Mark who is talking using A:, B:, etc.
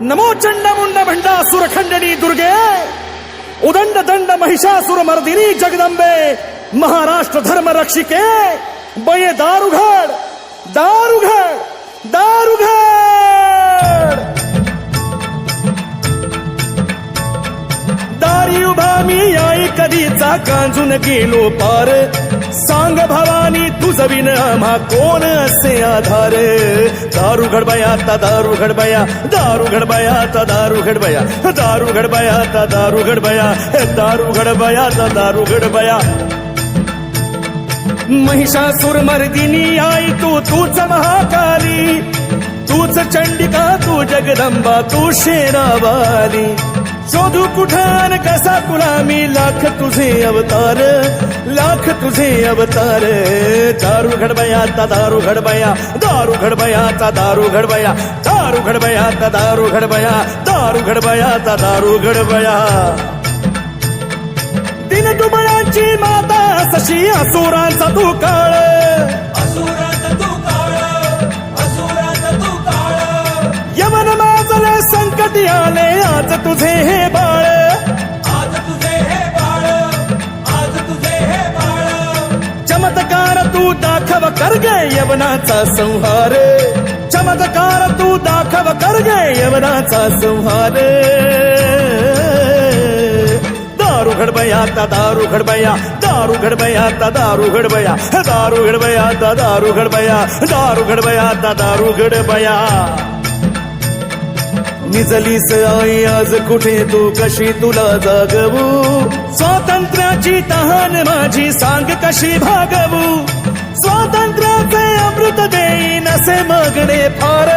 A: नमो चंडमुंड भंडा सुरखंडनी दुर्गे उदंड दंड महिषासुर मर्दिनी जगदंबे महाराष्ट्र धर्म रक्षिके बये दारुघड दारुघड दारुघड। दारी उभा मी आई कधीचा कांजून गेलो पार सांग भवानी तुझ विन आम्हा कोण असे आधार? दारू घडबाया आता दारू घडबाया दारू घडबाया आता दारू घडबाया दारू घडबाया आता दारू घडबाया दारू घडबाया आता दारू घडबाया. महिषासुर मर्दिनी आई तू तूच महाकाली. तूच चंडिका तू जगदंबा तू शेरावाली. शोधू कुठान कसा तुला मी लाख तुझे अवतार. ओळख तुझे अवतार. दारू घडबयाचा दारू घडबया दारू घडबयाचा दारू घडबया दारू घडबया दारू घडबया दारू घडबयाचा दारू घडबया दिन दुबळाची माता सशी असुरांचा तू तू दाखव कर गे यवनाचा संहार. चमत्कार तू दाखव कर गे यवनाचा संहार. दारू घडबया आता दारू घडबया. दारू घडबया आता दारू घडबया. दारू घडबया आता दारू घडबया. दारू घडबया आता दारू घडबया. निजलीस आई आज कुठे तू? कशी तुला जागवू? स्वातंत्र्याची तहान माझी सांग कशी भागवू? स्वातंत्र्याचे अमृत देईन असे मागणे फार